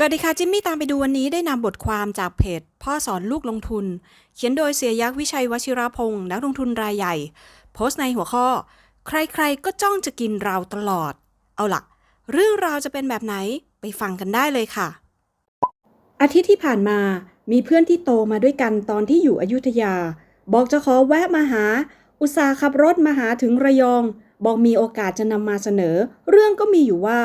สวัสดีค่ะ จิมมี่ตามไปดูวันนี้ได้นำบทความจากเพจ พ่อสอนลูกลงทุน เขียนโดยเสียยักษ์วิชัยวชิรพงศ์นักลงทุนรายใหญ่ โพสต์ในหัวข้อ ใครๆก็จ้องจะกินเราตลอด เอาล่ะ เรื่องราวจะเป็นแบบไหนไปฟังกันได้เลยค่ะ อาทิตย์ที่ผ่านมามีเพื่อนที่โตมาด้วยกันตอนที่อยู่อยุธยา บอกจะขอแวะมาหา อุตสาห์ขับรถมาหาถึงระยอง บอกมีโอกาสจะนำมาเสนอ เรื่องก็มีอยู่ว่า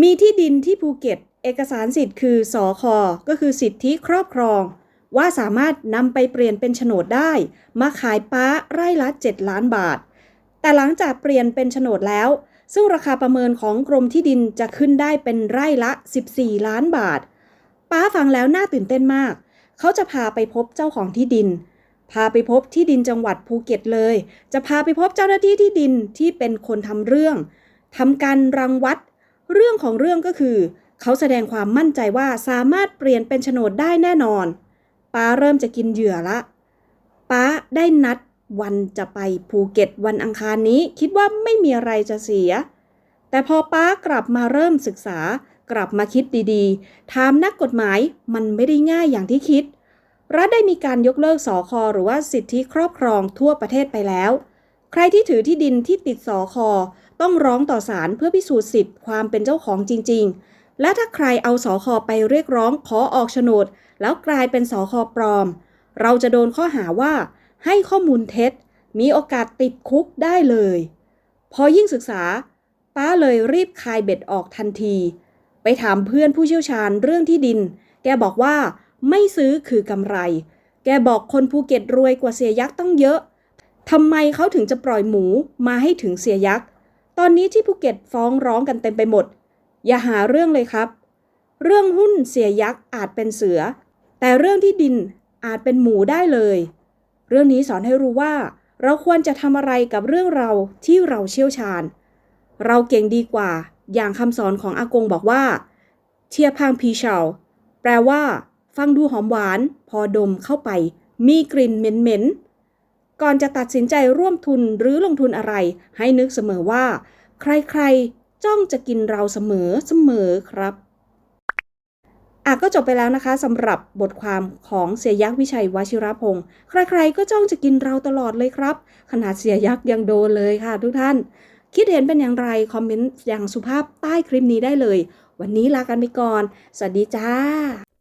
มีที่ดินที่ภูเก็ต เอกสารสิทธิ์คือสอคอก็คือสิทธิครอบครอง ว่าสามารถนำไปเปลี่ยนเป็นโฉนดได้ มาขายป้าไร่ละ 7 ล้านบาท แต่หลังจากเปลี่ยนเป็นโฉนดแล้ว ซึ่งราคาประเมินของกรมที่ดินจะขึ้นได้เป็นไร่ละ 14 ล้านบาท ป้าฟังแล้วน่าตื่นเต้นมาก เขาจะพาไปพบเจ้าของที่ดิน พาไปพบที่ดินจังหวัดภูเก็ตเลย จะพาไปพบเจ้าหน้าที่ที่ดินที่เป็นคนทำเรื่องทำการรังวัด เรื่องของเรื่องก็คือ เขาแสดงความมั่นใจว่าสามารถเปลี่ยนเป็นโฉนดได้แน่นอน ป้าเริ่มจะกินเหยื่อละ ป้าได้นัดวันจะไปภูเก็ตวันอังคารนี้คิดว่าไม่มีอะไรจะเสีย แต่พอป้ากลับมาเริ่มศึกษากลับมาคิดดีๆถามนักกฎหมายมันไม่ได้ง่ายอย่างที่คิด รัฐได้มีการยกเลิกสอคอหรือว่าสิทธิครอบครองทั่วประเทศไปแล้ว ใครที่ถือที่ดินที่ติดสอคอต้องร้องต่อศาลเพื่อพิสูจน์สิทธิ์ความเป็นเจ้าของจริง ๆ และถ้าใครเอาสอคอไปเรียกร้องขอออกโฉนด แล้วกลายเป็นสอคอปลอม เราจะโดนข้อหาว่า ให้ข้อมูลเท็จ มีโอกาสติดคุกได้เลย พอยิ่งศึกษา ป้าเลยรีบคายเบ็ดออกทันที ไปถามเพื่อนผู้เชี่ยวชาญเรื่องที่ดิน แกบอกว่าไม่ซื้อคือกำไร แกบอกคนภูเก็ตรวยกว่าเสียยักษ์ต้องเยอะทำไมเขาถึงจะปล่อยหมูมาให้ถึงเสียยักษ์ ตอนนี้ที่ภูเก็ตฟ้องร้องกันเต็มไปหมด อย่าหาเรื่องเลยครับ เรื่องหุ้นเสียยักษ์อาจเป็นเสือ แต่เรื่องที่ดินอาจเป็นหมูได้เลย เรื่องนี้สอนให้รู้ว่า เราควรจะทำอะไรกับเรื่องเราที่เราเชี่ยวชาญ เราเก่งดีกว่า อย่างคำสอนของอากงบอกว่า เทียพังพีเฉาแปลว่า ฟังดูหอมหวาน พอดมเข้าไป มีกลิ่นเหม็นๆก่อนจะตัดสินใจร่วมทุนหรือลงทุนอะไร ให้นึกเสมอว่า ใครๆ จ้องจะกินเราเสมอเสมอครับอะก็จบไปแล้วนะคะสำหรับบทความของเสียยักษ์วิชัยวชิรพงศ์ใครๆ ก็จ้องจะกินเราตลอดเลยครับ ขนาดเสียยักษ์ยังโดนเลยค่ะทุกท่าน คิดเห็นเป็นอย่างไร คอมเมนต์อย่างสุภาพใต้คลิปนี้ได้เลย วันนี้ลากันไปก่อน สวัสดีจ้า